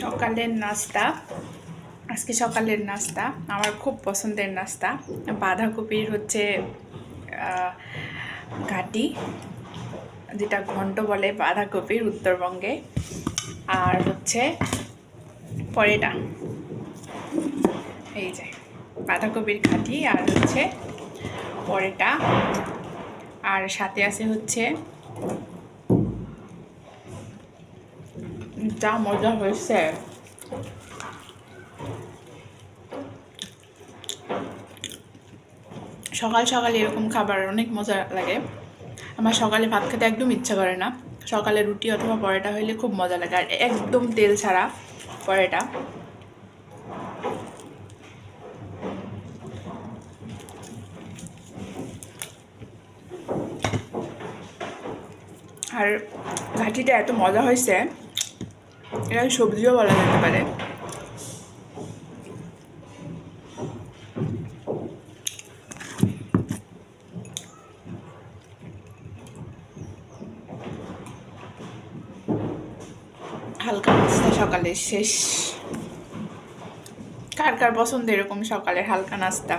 সকালের নাস্তা, আজকে সকালের নাস্তা, আমার খুব পছন্দের নাস্তা, বাঁধাকপির হচ্ছে ঘাটি, যেটা ঘন্ট বলে বাঁধাকপির উত্তরবঙ্গে, আর হচ্ছে পরেটা। এই যে, বাঁধাকপির ঘাটি আর হচ্ছে পরেটা, আর সাথে আছে হচ্ছে যা মজা হয়েছে সকাল সকাল এরকম খাবার অনেক মজা লাগে। আমার সকালে ভাত খেতে একদম ইচ্ছা করে না। সকালে রুটি অথবা পরোটা হইলে খুব মজা লাগে। আর একদম তেল ছাড়া পরোটা। আর ঘাটিটা এত মজা হয়েছে এটা সবজিও বলা যেতে পারে। হালকা নাস্তা সকালে শেষ। কার কার পছন্দ এরকম সকালে হালকা নাস্তা?